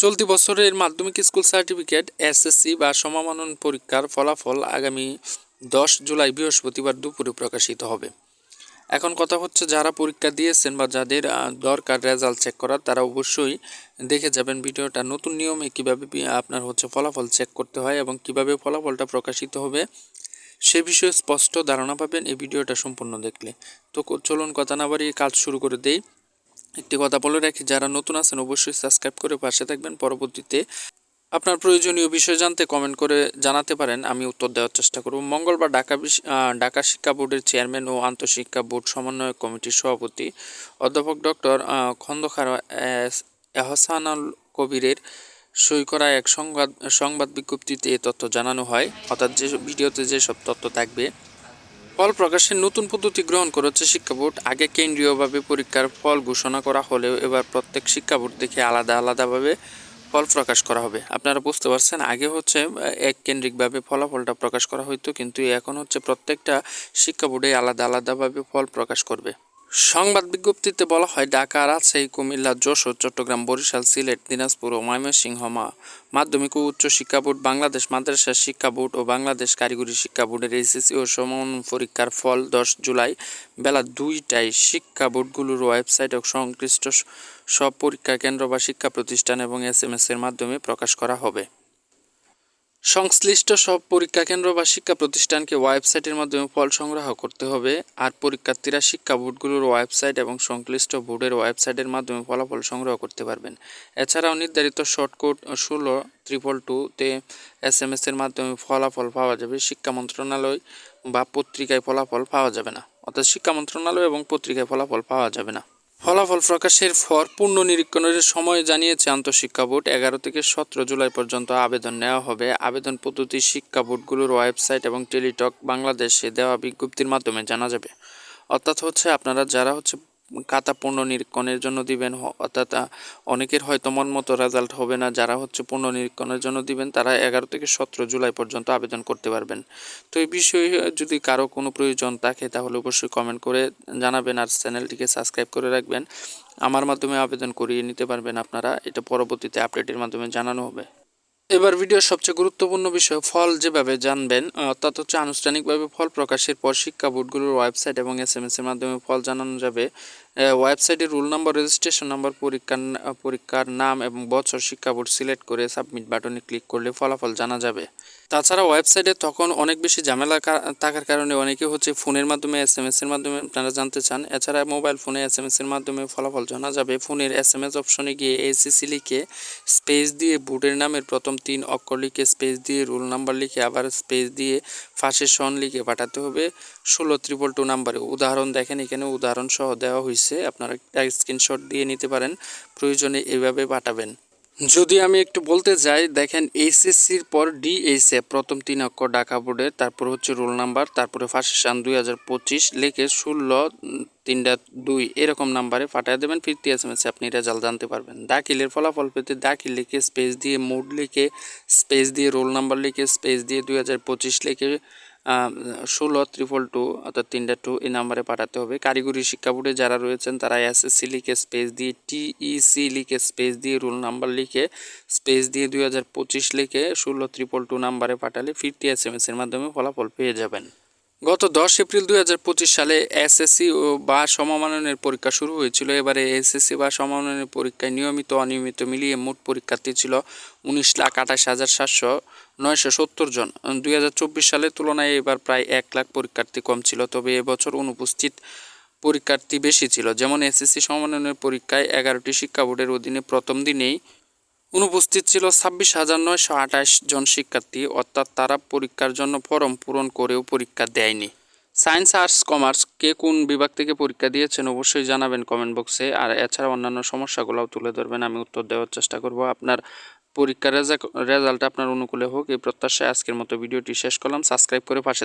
চলতি বছরের মাধ্যমিক স্কুল সার্টিফিকেট, এসএসসি বা সমমানন পরীক্ষার ফলাফল আগামী দশ জুলাই বৃহস্পতিবার দুপুরে প্রকাশিত হবে। এখন কথা হচ্ছে, যারা পরীক্ষা দিয়েছেন বা যাদের দরকার রেজাল্ট চেক করার, তারা অবশ্যই দেখে যাবেন ভিডিওটা। নতুন নিয়মে কীভাবে আপনার হচ্ছে ফলাফল চেক করতে হয় এবং কীভাবে ফলাফলটা প্রকাশিত হবে, সে বিষয়ে স্পষ্ট ধারণা পাবেন। এই ভিডিওটা সম্পূর্ণ দেখলে। তো চলুন কথা না বাড়িয়ে কাজ শুরু করে দেই। একটি কথা বলে রাখি, যারা নতুন আছেন অবশ্যই সাবস্ক্রাইব করে পাশে থাকবেন। পরবর্তীতে আপনার প্রয়োজনীয় বিষয় জানতে কমেন্ট করে জানাতে পারেন, আমি উত্তর দেওয়ার চেষ্টা করব। মঙ্গলবার ঢাকা ঢাকা শিক্ষা বোর্ডের চেয়ারম্যান ও আন্তঃশিক্ষা বোর্ড সমন্বয় কমিটির সভাপতি অধ্যাপক ডক্টর খন্দকার এহসানুল কবিরের সই করা এক সংবাদ সংবাদ বিজ্ঞপ্তিতে এ তথ্য জানানো হয়। অর্থাৎ যে ভিডিওতে যেসব তথ্য থাকবে ফল প্রকাশের নতুন পদ্ধতি গ্রহণ করেছে শিক্ষা বোর্ড। আগে কেন্দ্রীয়ভাবে পরীক্ষার ফল ঘোষণা করা হলেও এবার প্রত্যেক শিক্ষা বোর্ড থেকে আলাদা আলাদাভাবে ফল প্রকাশ করা হবে। আপনারা বুঝতে পারছেন, আগে হচ্ছে এক কেন্দ্রিকভাবে ফলাফলটা প্রকাশ করা হইতো, কিন্তু এখন হচ্ছে প্রত্যেকটা শিক্ষা বোর্ডে আলাদা আলাদাভাবে ফল প্রকাশ করবে। সংবাদ বিজ্ঞপ্তিতে বলা হয় ঢাকা রাজশাহী, কুমিল্লা, যশোর, চট্টগ্রাম, বরিশাল, সিলেট, দিনাজপুর ও ময়মনসিংহ মা- মাধ্যমিক ও উচ্চ শিক্ষা বোর্ড, বাংলাদেশ মাদ্রাসা শিক্ষা বোর্ড ও বাংলাদেশ কারিগরি শিক্ষা বোর্ডের এসএসসি ও সমন পরীক্ষার ফল দশ জুলাই বেলা দুইটায় শিক্ষা বোর্ডগুলোর ওয়েবসাইট ও সংশ্লিষ্ট সব পরীক্ষা কেন্দ্র বা শিক্ষা প্রতিষ্ঠান এবং এস এর মাধ্যমে প্রকাশ করা হবে। সংশ্লিষ্ট সব পরীক্ষা কেন্দ্র বা শিক্ষা প্রতিষ্ঠানকে ওয়েবসাইটের মাধ্যমে ফল সংগ্রহ করতে হবে, আর পরীক্ষার্থীরা শিক্ষা বোর্ডগুলোর ওয়েবসাইট এবং সংশ্লিষ্ট বোর্ডের ওয়েবসাইটের মাধ্যমে ফলাফল সংগ্রহ করতে পারবেন। এছাড়াও নির্ধারিত শর্টকোড ষোলো ট্রিপল টুতে এস এম এস এর মাধ্যমে ফলাফল পাওয়া যাবে। শিক্ষা মন্ত্রণালয় বা পত্রিকায় ফলাফল পাওয়া যাবে না, অর্থাৎ শিক্ষা মন্ত্রণালয় এবং পত্রিকায় ফলাফল পাওয়া যাবে না। ফলাফল প্রকাশের পর পূর্ণ নিরীক্ষণের সময় জানিয়েছে আন্তঃশিক্ষা বোর্ড। এগারো থেকে সতেরো জুলাই পর্যন্ত আবেদন নেওয়া হবে। আবেদন পদ্ধতি শিক্ষা বোর্ডগুলোর ওয়েবসাইট এবং টেলিটক বাংলাদেশে দেওয়া বিজ্ঞপ্তির মাধ্যমে জানা যাবে। অর্থাৎ হচ্ছে আপনারা যারা হচ্ছে খাতা পূর্ণ নিরীক্ষণের জন্য দিবেন অর্থাৎ অনেকের হয়তো মন মতো রেজাল্ট হবে না। যারা হচ্ছে পূর্ণ নিরীক্ষণের জন্য দিবেন, তারা এগারো থেকে সতেরো জুলাই পর্যন্ত আবেদন করতে পারবেন। তো এই বিষয়ে যদি কারও কোনো প্রয়োজন থাকে, তাহলে অবশ্যই কমেন্ট করে জানাবেন আর চ্যানেলটিকে সাবস্ক্রাইব করে রাখবেন। আমার মাধ্যমে আবেদন করিয়ে নিতে পারবেন আপনারা। এটা পরবর্তীতে আপডেটের মাধ্যমে জানানো হবে। এবার ভিডিওর সবচেয়ে গুরুত্বপূর্ণ বিষয়, ফল যেভাবে জানবেন অর্থাৎ হচ্ছে আনুষ্ঠানিকভাবে ফল প্রকাশের পর শিক্ষা বোর্ডগুলোর ওয়েবসাইট এবং এস এম এর মাধ্যমে ফল জানানো যাবে। ওয়েবসাইটে রুল নাম্বার, রেজিস্ট্রেশন নাম্বার, পরীক্ষার পরীক্ষার নাম এবং বছর শিক্ষা বোর্ড সিলেক্ট করে সাবমিট বাটনে ক্লিক করলে ফলাফল জানা যাবে। তাছাড়া ওয়েবসাইটে তখন অনেক বেশি ঝামেলা থাকার কারণে অনেকে হচ্ছে ফোনের মাধ্যমে এস এম এস এর মাধ্যমে আপনারা জানতে চান। এছাড়া মোবাইল ফোনে এস এম এস এর মাধ্যমে ফলাফল জানা যাবে। ফোনের এস এম এস অপশনে গিয়ে এসিসি লিখে স্পেস দিয়ে বোর্ডের নামের প্রথম তিন অক্ষর লিখে স্পেস দিয়ে রোল নাম্বার লিখে আবার স্পেস দিয়ে ফাঁসে সন লিখে পাঠাতে হবে। ষোলো ত্রিপল টু নাম্বারে উদাহরণ দেখেন, এখানে উদাহরণ সহ দেওয়া হয়েছে আপনারা স্ক্রিনশট দিয়ে নিতে পারেন। প্রয়োজনে এভাবে পাঠাবেন। যদি আমি একটু বলতে যাই, দেখেন এইচএসসির পর ডিএসএ, প্রথম তিন অক্ষর ঢাকা বোর্ডের তারপর হচ্ছে রোল নাম্বার, তারপরে ফার্স্ট সান দুই হাজার পঁচিশ, লিখে ষোলো, তিনটা দুই, এরকম নাম্বারে পাঠিয়ে দেবেন, ফিরতি এস এম এসে আপনি রেজাল্ট জানতে পারবেন। দাখিলের ফলাফল পেতে দাখিল লিখে স্পেস দিয়ে মোড লিখে, স্পেস দিয়ে রোল নাম্বার লিখে, স্পেস দিয়ে দুই হাজার পঁচিশ লিখে ষোলো ত্রিপল টু অর্থাৎ তিনটা টু এই নাম্বারে পাঠাতে হবে। কারিগরি শিক্ষা বোর্ডে যারা রয়েছেন তারা এসএসসি লিখে স্পেস দিয়ে টিইসি লিখে স্পেস দিয়ে রোল নাম্বার লিখে স্পেস দিয়ে দুই হাজার পঁচিশ লিখে ষোলো ত্রিপল টু নাম্বারে পাঠালে ফিরতি এস এম এর মাধ্যমে ফলাফল পেয়ে যাবেন। গত দশ এপ্রিল দুই হাজার পঁচিশ সালে এসএসসি ও বা সমমাননের পরীক্ষা শুরু হয়েছিল। এবারে এসএসসি বা সমমাননের পরীক্ষায় নিয়মিত অনিয়মিত মিলিয়ে মোট পরীক্ষার্থী ছিল উনিশ লাখ আঠাশ হাজার সাতশো নয়শো সত্তর জন। দুই হাজার চব্বিশ সালের তুলনায় এবার প্রায় এক লাখ পরীক্ষার্থী কম ছিল, তবে এবছর অনুপস্থিত পরীক্ষার্থী বেশি ছিল। যেমন এসএসসি সমমাননের পরীক্ষায় এগারোটি শিক্ষা বোর্ডের অধীনে প্রথম দিনেই অনুপস্থিত ছিল ছাব্বিশ হাজার নয়শো আঠাশ জন শিক্ষার্থী, অর্থাৎ তারা পরীক্ষার জন্য ফর্ম পূরণ করেও পরীক্ষা দেয়নি। সায়েন্স, আর্টস, কমার্স, কে কোন বিভাগ থেকে পরীক্ষা দিয়েছেন অবশ্যই জানাবেন কমেন্ট বক্সে। আর এছাড়া অন্যান্য সমস্যাগুলোও তুলে ধরবেন, আমি উত্তর দেওয়ার চেষ্টা করব। আপনার পরীক্ষার রেজাল্ট আপনার অনুকূলে হোক, এই প্রত্যাশায় আজকের মতো ভিডিওটি শেষ করলাম। সাবস্ক্রাইব করে পাশে